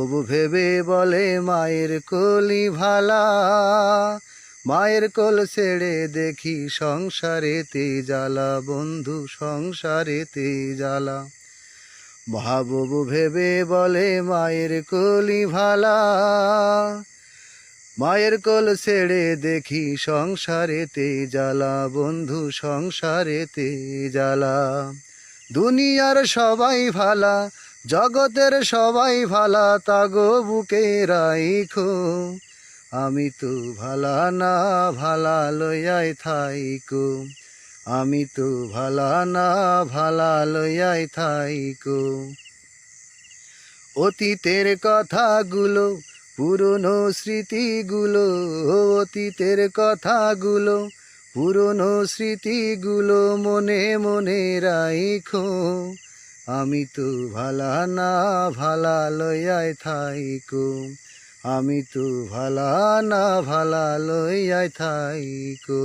তবু ভেবে বলে মায়ের কলি ভালা। মায়ের কোল ছেড়ে দেখি সংসারেতে জ্বালা বন্ধু সংসারেতে জ্বালা মহাববু ভেবে বলে মায়ের কলি ভালা। মায়ের কোল ছেড়ে দেখি সংসারেতে জ্বালা বন্ধু সংসারেতে জ্বালা দুনিয়ার সবাই ভালা জগতের সবাই ভালা তাগো বুকে রাইখো। আমি তো ভালা না, ভালা লইয়াই থাইকো। আমি তো ভালা না, ভালা লইয়াই থাইকো। অতীতের কথাগুলো, পুরনো স্মৃতিগুলো অতীতের কথাগুলো, পুরনো স্মৃতিগুলো মনে মনে রাইখো। আমি তো ভালা না ভালা লইয়াই থাইকুম আমি তো ভালা না ভালা লইয়াই থাইকো।